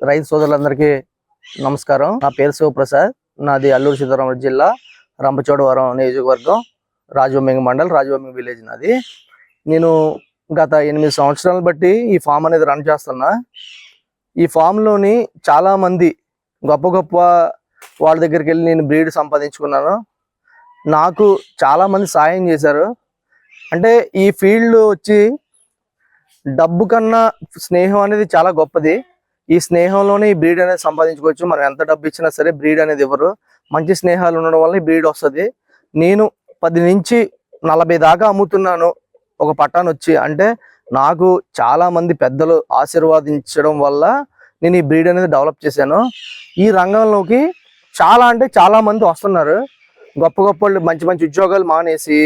రైతు సోదరులందరికీ నమస్కారం. నా పేరు శివప్రసాద్. నాది అల్లూరు సీతారామరాజు జిల్లా రంపచోడవరం నియోజకవర్గం రాజవమ్మింగ్ మండల్ రాజవమ్మింగ్ విలేజ్ నాది. నేను గత ఎనిమిది సంవత్సరాలు బట్టి ఈ ఫామ్ అనేది రన్ చేస్తున్నా. ఈ ఫామ్లోని చాలామంది గొప్ప గొప్ప వాళ్ళ దగ్గరికి వెళ్ళి నేను బ్రీడ్ సంపాదించుకున్నాను. నాకు చాలామంది సాయం చేశారు. అంటే ఈ ఫీల్డ్ వచ్చి డబ్బు కన్నా స్నేహం అనేది చాలా గొప్పది. ఈ స్నేహంలోనే ఈ బ్రీడ్ అనేది సంపాదించుకోవచ్చు. మనం ఎంత డబ్బు ఇచ్చినా సరే బ్రీడ్ అనేది ఇవ్వరు. మంచి స్నేహాలు ఉండడం వల్ల ఈ బ్రీడ్ వస్తుంది. నేను పది నుంచి నలభై దాకా అమ్ముతున్నాను. ఒక పట్టాను వచ్చి అంటే నాకు చాలా మంది పెద్దలు ఆశీర్వాదించడం వల్ల నేను ఈ బ్రీడ్ అనేది డెవలప్ చేశాను. ఈ రంగంలోకి చాలా అంటే చాలా మంది వస్తున్నారు. గొప్ప గొప్ప వాళ్ళు మంచి మంచి ఉద్యోగాలు మానేసి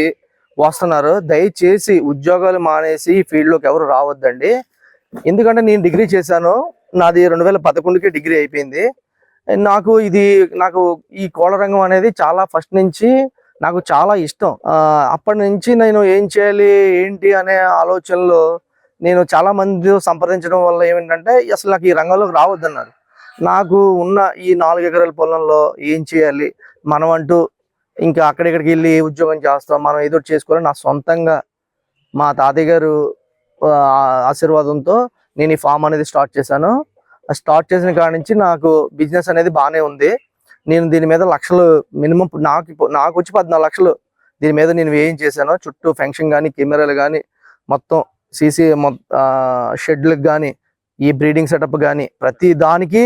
వస్తున్నారు. దయచేసి ఉద్యోగాలు మానేసి ఈ ఫీల్డ్లోకి ఎవరు రావద్దండి. ఎందుకంటే నేను డిగ్రీ చేశాను. నాది రెండు వేల పదకొండుకి డిగ్రీ అయిపోయింది. నాకు ఇది నాకు ఈ కోళ్ళ రంగం అనేది చాలా ఫస్ట్ నుంచి నాకు చాలా ఇష్టం. అప్పటి నుంచి నేను ఏం చేయాలి ఏంటి అనే ఆలోచనలో నేను చాలా మంది సంప్రదించడం వల్ల ఏమిటంటే అసలు నాకు ఈ రంగంలోకి రావద్దన్నారు. నాకు ఉన్న ఈ నాలుగు ఎకరాల పొలంలో ఏం చేయాలి? మనం అంటూ ఇంకా అక్కడిక్కడికి వెళ్ళి ఉద్యోగం చేస్తాం మనం ఏదో చేసుకోవాలి. నా సొంతంగా మా తాతయ్య గారు ఆశీర్వాదంతో నేను ఈ ఫామ్ అనేది స్టార్ట్ చేశాను. స్టార్ట్ చేసిన కాడ నుంచి నాకు బిజినెస్ అనేది బాగానే ఉంది. నేను దీని మీద లక్షలు మినిమం నాకు నాకు వచ్చి పద్నాలుగు లక్షలు దీని మీద నేను ఏం చేశాను. చుట్టూ ఫంక్షన్ కానీ కెమెరాలు కానీ మొత్తం సీసీ షెడ్లకు కానీ ఈ బ్రీడింగ్ సెటప్ కానీ ప్రతి దానికి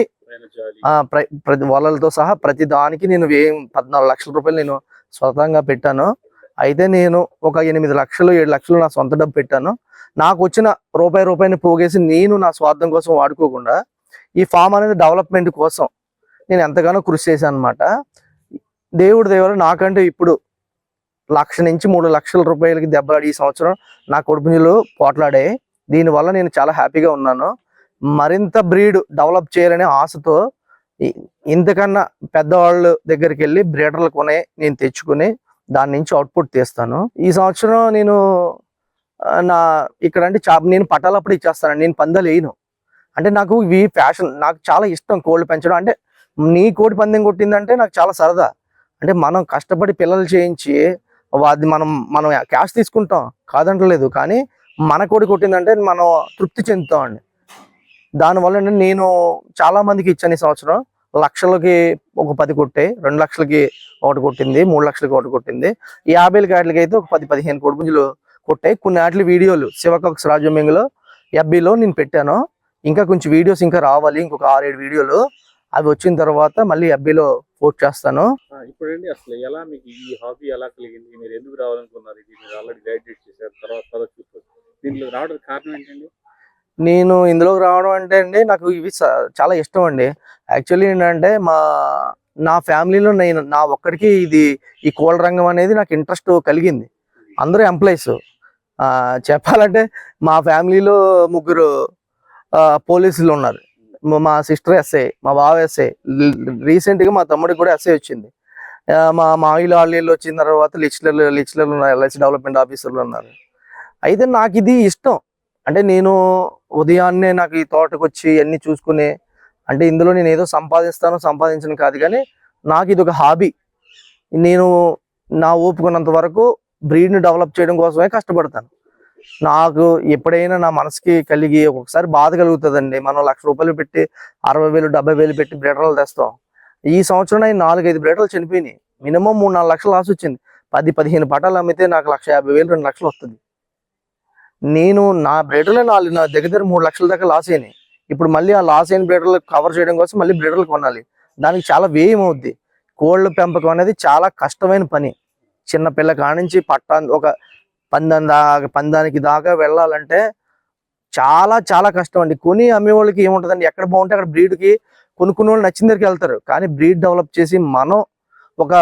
ప్ర- ప్రతి వలలతో సహా ప్రతి దానికి నేను ఏం పద్నాలుగు లక్షల రూపాయలు నేను స్వతంగా పెట్టాను. అయితే నేను ఒక ఎనిమిది లక్షలు ఏడు లక్షలు నా సొంత డబ్బు పెట్టాను. నాకు వచ్చిన రూపాయి రూపాయిని పోగేసి నేను నా స్వార్థం కోసం వాడుకోకుండా ఈ ఫామ్ అనేది డెవలప్మెంట్ కోసం నేను ఎంతగానో కృషి చేశాను అనమాట దేవుడి దేవుడు నాకంటే ఇప్పుడు లక్ష నుంచి మూడు లక్షల రూపాయలకి దెబ్బలాడి ఈ సంవత్సరం నా కొడుకునిలు పోట్లాడాయి దీనివల్ల నేను చాలా హ్యాపీగా ఉన్నాను. మరింత బ్రీడ్ డెవలప్ చేయాలనే ఆశతో ఇంతకన్నా పెద్దవాళ్ళ దగ్గరికి వెళ్ళి బ్రీడర్లు కొనే నేను తెచ్చుకుని దాని నుంచి అవుట్పుట్ తీస్తాను. ఈ సంవత్సరం నేను నా ఇక్కడ అంటే చా నేను పట్టాలప్పుడు ఇచ్చేస్తాను. నేను పందాలు వేయను. అంటే నాకు ఇవి ఫ్యాషన్ నాకు చాలా ఇష్టం కోళ్ళు పెంచడం. అంటే నీ కోడి పందెం కొట్టిందంటే నాకు చాలా సరదా. అంటే మనం కష్టపడి పిల్లలు చేయించి అది మనం మనం క్యాష్ తీసుకుంటాం. కాదంటలేదు. కానీ మన కోడి కొట్టిందంటే మనం తృప్తి చెందుతాం అండి. దానివల్ల నేను చాలా మందికి ఇచ్చాను ఈ సంవత్సరం. లక్షలకి ఒక పది కొట్టాయి రెండు లక్షలకి ఒకటి కొట్టింది మూడు లక్షలకి ఒకటి కొట్టింది. యాభై కాట్లకి అయితే ఒక పది పదిహేను కోడి పుంజులు కొట్టాయి కొన్ని వాటి వీడియోలు శివకాక్స్ రాజమంగిలో ఎఫ్బిలో నేను పెట్టాను. ఇంకా కొంచెం వీడియోస్ ఇంకా రావాలి ఇంకొక ఆరేడు వీడియోలు. అవి వచ్చిన తర్వాత మళ్ళీ ఎఫ్బిలో పోస్ట్ చేస్తాను. ఇప్పుడండి అసలు ఎలా మీకు ఈ హాబీ ఎలా కలిగింది? మీరు ఎందుకు రావాలనుకున్నారు ఇది? మీరు ఆల్రెడీ గ్రాడ్యుయేట్ చేశారు తర్వాత తర్వాత చూసుకోవచ్చు దీంట్లో రావడానికి కారణం ఏంటండి? నేను ఇందులోకి రావడం అంటే అండి నాకు ఇవి చాలా ఇష్టం అండి. యాక్చువల్లీ ఏంటంటే మా నా ఫ్యామిలీలో నేను నా ఒక్కడికి ఇది ఈ కోళ్ళ రంగం అనేది నాకు ఇంట్రెస్ట్ కలిగింది. అందరూ ఎంప్లాయీస్. చెప్పాలంటే మా ఫ్యామిలీలో ముగ్గురు ఆ, పోలీసులు ఉన్నారు. మా- సిస్టర్ ఎస్ఐ మా బావ ఎస్ఐ రీసెంట్గా మా తమ్ముడికి కూడా ఎస్ఐ వచ్చింది. మా మావిలు వాళ్ళు వచ్చిన తర్వాత లిచ్లర్లు లిచ్లర్లు ఉన్నారు ఎల్ఐసి డెవలప్మెంట్ ఆఫీసర్లు ఉన్నారు. అయితే నాకు ఇది ఇష్టం. అంటే నేను ఉదయాన్నే నాకు ఈ తోటకు వచ్చి అన్ని చూసుకునే అంటే ఇందులో నేను ఏదో సంపాదిస్తాను సంపాదించను కాదు కానీ నాకు ఇది ఒక హాబీ. నేను నా ఓపుకున్నంత వరకు బ్రీడ్ని డెవలప్ చేయడం కోసమే కష్టపడతాను. నాకు ఎప్పుడైనా నా మనసుకి కలిగి ఒక్కొక్కసారి బాధ కలుగుతుందండి. మనం లక్ష రూపాయలు పెట్టి అరవై వేలు డెబ్బై వేలు పెట్టి బ్రీడర్లు తెస్తాం. ఈ సంవత్సరం నాలుగు నాలుగైదు బ్రీడర్లు చనిపోయినాయి. మినిమం మూడు నాలుగు లక్షలు లాస్ వచ్చింది. పది పదిహేను పటాలు అమ్మితే నాకు లక్ష యాభై వేలు రెండు లక్షలు వస్తుంది నేను నా బ్రీడర్లో నాలుగు నా దగ్గర దగ్గర మూడు లక్షల దాకా లాస్ అయినాయి. ఇప్పుడు మళ్ళీ ఆ లాస్ అయిన బ్రీడర్లు కవర్ చేయడం కోసం మళ్ళీ బ్రీడర్లు కొనాలి. దానికి చాలా వ్యయం అవుద్ది. కోళ్ళ పెంపకం అనేది చాలా కష్టమైన పని. చిన్న పిల్ల కానించి పట్టా ఒక పందం దాకా పందానికి దాకా వెళ్ళాలంటే చాలా చాలా కష్టం అండి. కొని అమ్మేవాళ్ళకి ఏముంటుందండి? ఎక్కడ బాగుంటే అక్కడ బ్రీడ్కి కొనుక్కున్న వాళ్ళు నచ్చిన దగ్గరికి వెళ్తారు. కానీ బ్రీడ్ డెవలప్ చేసి మనం ఒక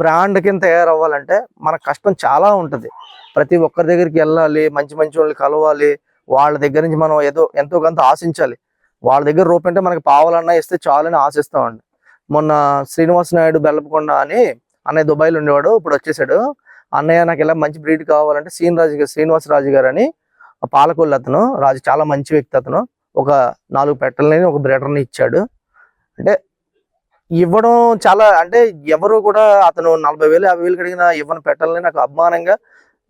బ్రాండ్ కింద తయారవ్వాలంటే మన కష్టం చాలా ఉంటుంది. ప్రతి ఒక్కరి దగ్గరికి వెళ్ళాలి మంచి మంచి వాళ్ళు కలవాలి. వాళ్ళ దగ్గర నుంచి మనం ఏదో ఎంతో కొంత ఆశించాలి. వాళ్ళ దగ్గర రూపంటే మనకి పావాలన్నా ఇస్తే చాలని ఆశిస్తామండి. మొన్న శ్రీనివాస నాయుడు బెల్లపకొండ అని అన్నయ్య దుబాయ్లో ఉండేవాడు ఇప్పుడు వచ్చేసాడు. అన్నయ్య నాకు ఇలా మంచి బ్రీడ్ కావాలంటే శ్రీనిరాజు గారు శ్రీనివాస రాజు గారు అని పాలకొల్లు అతను రాజు చాలా మంచి వ్యక్తి అతను. ఒక నాలుగు పెట్టలని ఒక బ్రీడర్ని ఇచ్చాడు. అంటే ఇవ్వడం చాలా అంటే ఎవరు కూడా అతను నలభై వేలు యాభై వేలు కడిగిన ఇవ్వని పెట్టాలని నాకు అభిమానంగా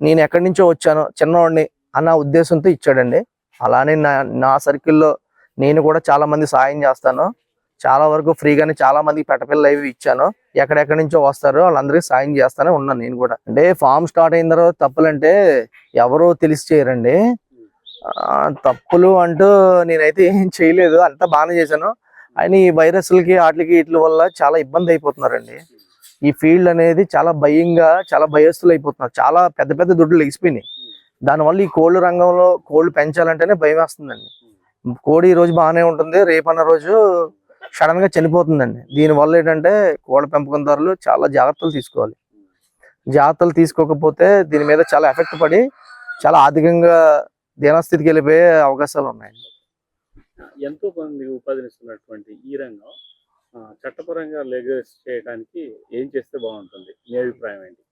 నేను ఎక్కడి నుంచో వచ్చాను చిన్నవాడిని అన్న ఉద్దేశంతో ఇచ్చాడండి. అలానే నా నా సర్కిల్లో నేను కూడా చాలా మంది సాయం చేస్తాను. చాలా వరకు ఫ్రీగానే చాలా మందికి పెట్టపిల్లలు అవి ఇచ్చాను. ఎక్కడెక్కడి నుంచో వస్తారో వాళ్ళందరికీ సాయం చేస్తానే ఉన్నాను నేను కూడా. అంటే ఫామ్ స్టార్ట్ అయిన తర్వాత తప్పులంటే ఎవరో తెలిసి చేయరండి. తప్పులు అంటూ నేనైతే ఏం చేయలేదు అంతా బాగానే చేశాను. ఆయన ఈ వైరస్లకి వాటికి వీటి వల్ల చాలా ఇబ్బంది అయిపోతున్నారండి. ఈ ఫీల్డ్ అనేది చాలా భయంగా చాలా భయస్తులు అయిపోతున్నారు. చాలా పెద్ద పెద్ద దుడ్లు ఎగిసిపోయినాయి దానివల్ల ఈ కోళ్ళ రంగంలో కోళ్ళు పెంచాలంటేనే భయం వేస్తుందండి. కోడి ఈ రోజు బాగానే ఉంటుంది రేపన్న రోజు సడన్గా చనిపోతుందండి. దీనివల్ల ఏంటంటే కోళ్ళ పెంపకందారులు చాలా జాగ్రత్తలు తీసుకోవాలి. జాగ్రత్తలు తీసుకోకపోతే దీని మీద చాలా ఎఫెక్ట్ పడి చాలా ఆర్థికంగా దీనస్థితికి వెళ్ళిపోయే అవకాశాలు ఉన్నాయండి. ఎంతో మంది ఉపాధినిస్తున్నటువంటి ఈ రంగం చట్టపరంగా లెగస్ చేయడానికి ఏం చేస్తే బాగుంటుంది? మీ అభిప్రాయం ఏంటి?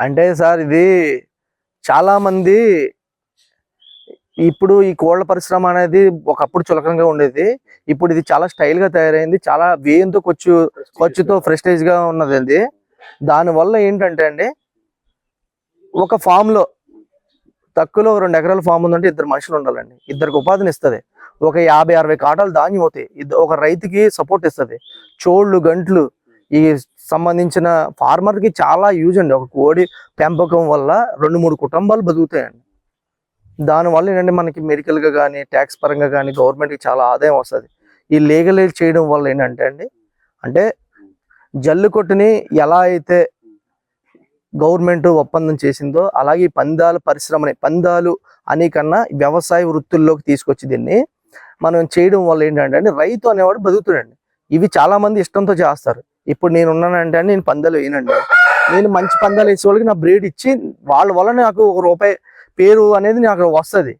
అంటే సార్ ఇది చాలా మంది ఇప్పుడు ఈ కోళ్ళ పరిశ్రమ అనేది ఒకప్పుడు చులకనగా ఉండేది. ఇప్పుడు ఇది చాలా స్టైల్గా తయారైంది. చాలా వ్యయంతో ఖర్చు ఖర్చుతో ఫ్రెస్టేజ్గా ఉన్నదండి. దానివల్ల ఏంటంటే అండి ఒక ఫామ్లో తక్కువలో రెండు ఎకరాల ఫామ్ ఉందంటే ఇద్దరు మనుషులు ఉండాలండి. ఇద్దరికి ఉపాధిని ఇస్తుంది. ఒక యాభై అరవై కాటాలు ధాన్యం అవుతాయి ఒక రైతుకి సపోర్ట్ ఇస్తుంది. చోళ్ళు గంట్లు ఈ సంబంధించిన farmer కి చాలా యూజ్ అండి. ఒక కోడి పెంపకం వల్ల రెండు మూడు కుటుంబాలు బతుకుతాయండి. దానివల్ల ఏంటంటే మనకి మెడికల్గా కానీ ట్యాక్స్ పరంగా కానీ గవర్నమెంట్కి చాలా ఆదాయం వస్తుంది. ఈ లీగలైజ్ చేయడం వల్ల ఏంటంటే అండి అంటే జల్లు కొట్టుని ఎలా అయితే గవర్నమెంట్ ఒప్పందం చేసిందో అలాగే ఈ పందాల పరిశ్రమని పందాలు అని కన్నా వ్యవసాయ వృత్తుల్లోకి తీసుకొచ్చి దీన్ని మనం చేయడం వల్ల ఏంటంటే అండి రైతు అనేవాడు బతుకుతాడండి. ఇవి చాలామంది ఇష్టంతో చేస్తారు. ఇప్పుడు నేను ఉన్నానంటే అండి నేను పందాలు వేయనండి. నేను మంచి పందాలు వేసే వాళ్ళకి నా బ్రేడ్ ఇచ్చి వాళ్ళ వల్ల నాకు ఒక రూపాయి పేరు అనేది నాకు వస్తుంది.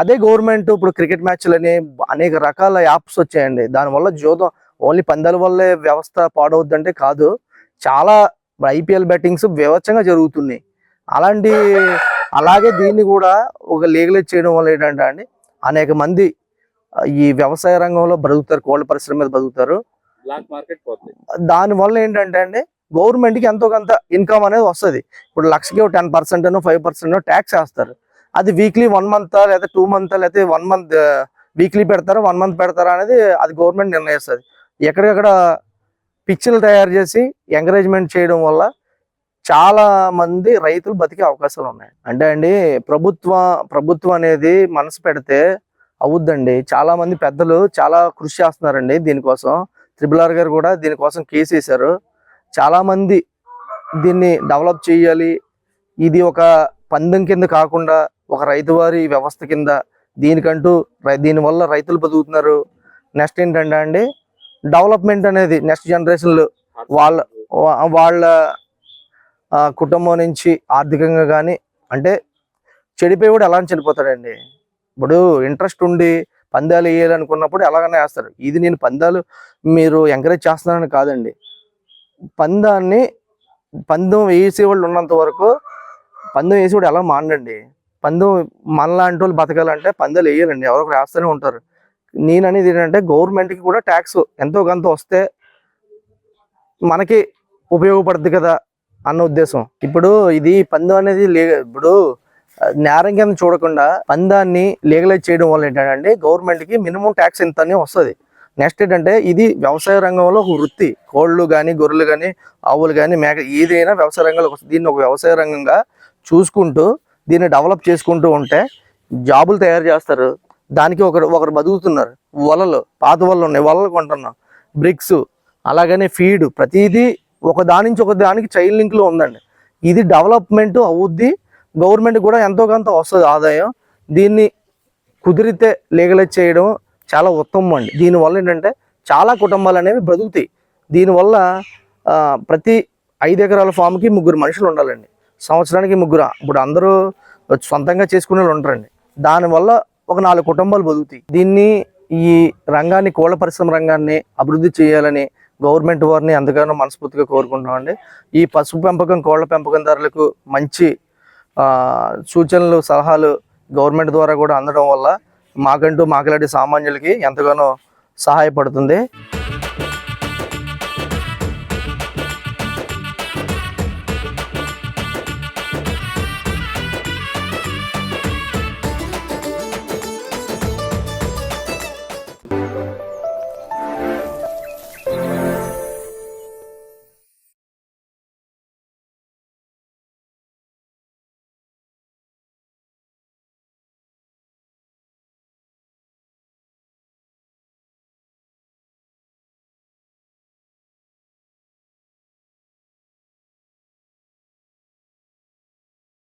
అదే గవర్నమెంట్ ఇప్పుడు క్రికెట్ మ్యాచ్లని అనేక రకాల యాప్స్ వచ్చాయండి. దానివల్ల జోదం ఓన్లీ పందాల వల్లే వ్యవస్థ పాడవద్దంటే కాదు. చాలా ఐపీఎల్ బెట్టింగ్స్ వివచ్చంగా జరుగుతున్నాయి. అలాంటి అలాగే దీన్ని కూడా ఒక లీగలైజ్ చేయడం వల్ల ఏంటంటే అండి అనేక మంది ఈ వ్యవసాయ రంగంలో బ్రతుకుతారు కోళ్ళ పరిశ్రమ మీద బతుకుతారు. బ్లాక్ మార్కెట్ పోతుంది. దాని వల్ల ఏంటంటే అండి గవర్నమెంట్కి ఎంతో కొంత ఇన్కమ్ అనేది వస్తుంది. ఇప్పుడు లక్షకి ten percent five percent tax వేస్తారు. అది వీక్లీ వన్ మంత్ లేదా టూ మంత్ లేకపోతే వన్ మంత్ వీక్లీ పెడతారా వన్ మంత్ పెడతారా అనేది అది గవర్నమెంట్ నిర్ణయిస్తుంది. ఎక్కడికక్కడ పిక్చర్లు తయారు చేసి ఎంకరేజ్మెంట్ చేయడం వల్ల చాలా మంది రైతులు బతికే అవకాశాలు ఉన్నాయి. అంటే అండి ప్రభుత్వ ప్రభుత్వం అనేది మనసు పెడితే అవుద్దండి. చాలా మంది పెద్దలు చాలా కృషి చేస్తున్నారండి దీనికోసం. త్రిబుల్ ఆర్ గారు కూడా దీనికోసం కేసు వేశారు. చాలామంది దీన్ని డెవలప్ చేయాలి. ఇది ఒక పందెం కింద కాకుండా ఒక రైతువారి వ్యవస్థ కింద. దీనికంటూ రై- దీనివల్ల రైతులు బతుకుతున్నారు. నెక్స్ట్ ఏంటంటే అండి డెవలప్మెంట్ అనేది నెక్స్ట్ జనరేషన్లు వాళ్ళ- వాళ్ళ కుటుంబం నుంచి ఆర్థికంగా కానీ అంటే చెడిపోయి కూడా ఎలా చనిపోతాడండి ఇప్పుడు ఇంట్రెస్ట్ ఉండి పందాలు వేయాలనుకున్నప్పుడు ఎలాగైనా వేస్తారు. ఇది నేను పందాలు మీరు ఎంకరేజ్ చేస్తున్నానని కాదండి. పందాన్ని పందెం వేసే వాళ్ళు ఉన్నంత వరకు పందెం వేసేవాడు ఎలా మానండి పందెం మనలాంటి వాళ్ళు బతకాలంటే పందాలు వేయాలండి. ఎవరో రాస్తూనే వేస్తూనే ఉంటారు. నేను అనేది ఏంటంటే గవర్నమెంట్కి కూడా ట్యాక్స్ ఎంతో కొంత వస్తే మనకి ఉపయోగపడుద్ది కదా అన్న ఉద్దేశం. ఇప్పుడు ఇది పందెం అనేది లే ఇప్పుడు నేరం కింద చూడకుండా పందాన్ని లీగలైజ్ చేయడం వల్ల ఏంటంటే గవర్నమెంట్కి మినిమం ట్యాక్స్ ఎంత వస్తుంది. నెక్స్ట్ ఏంటంటే ఇది వ్యవసాయ రంగంలో ఒక వృత్తి. కోళ్ళు కానీ గొర్రెలు కానీ ఆవులు కానీ మేక ఏదైనా వ్యవసాయ రంగంలో దీన్ని ఒక వ్యవసాయ రంగంగా చూసుకుంటూ దీన్ని డెవలప్ చేసుకుంటూ ఉంటే జాబులు తయారు చేస్తారు. దానికి ఒకరు ఒకరు బతుకుతున్నారు. వలలు పాత వలలు ఉన్నాయి. వలలు కొంటున్నాం. బ్రిక్స్ అలాగనే ఫీడ్ ప్రతిదీ ఒక దాని నుంచి ఒక దానికి చైన్ లింక్లో ఉందండి. ఇది డెవలప్మెంట్ అవుద్ది. గవర్నమెంట్ కూడా ఎంతో కొంత వస్తుంది ఆదాయం. దీన్ని కుదిరితే లీగలైజ్ చేయడం చాలా ఉత్తమం అండి. దీనివల్ల ఏంటంటే చాలా కుటుంబాలు అనేవి బ్రతుకుతాయి. దీనివల్ల ప్రతి ఐదు ఎకరాల ఫామ్కి ముగ్గురు మనుషులు ఉండాలండి. సంవత్సరానికి ముగ్గురు. ఇప్పుడు అందరూ సొంతంగా చేసుకునే వాళ్ళు ఉంటారండి. దానివల్ల ఒక నాలుగు కుటుంబాలు బతుకుతాయి. దీన్ని ఈ రంగాన్ని కోళ్ళ పరిశ్రమ రంగాన్ని అభివృద్ధి చేయాలని గవర్నమెంట్ వారిని ఎంతగానో మనస్ఫూర్తిగా కోరుకుంటున్నామండి. ఈ పసుపు పెంపకం కోళ్ళ పెంపకందారులకు మంచి సూచనలు సలహాలు గవర్నమెంట్ ద్వారా కూడా అందడం వల్ల మాకంటూ మాకలాంటి సామాన్యులకి ఎంతగానో సహాయపడుతుంది.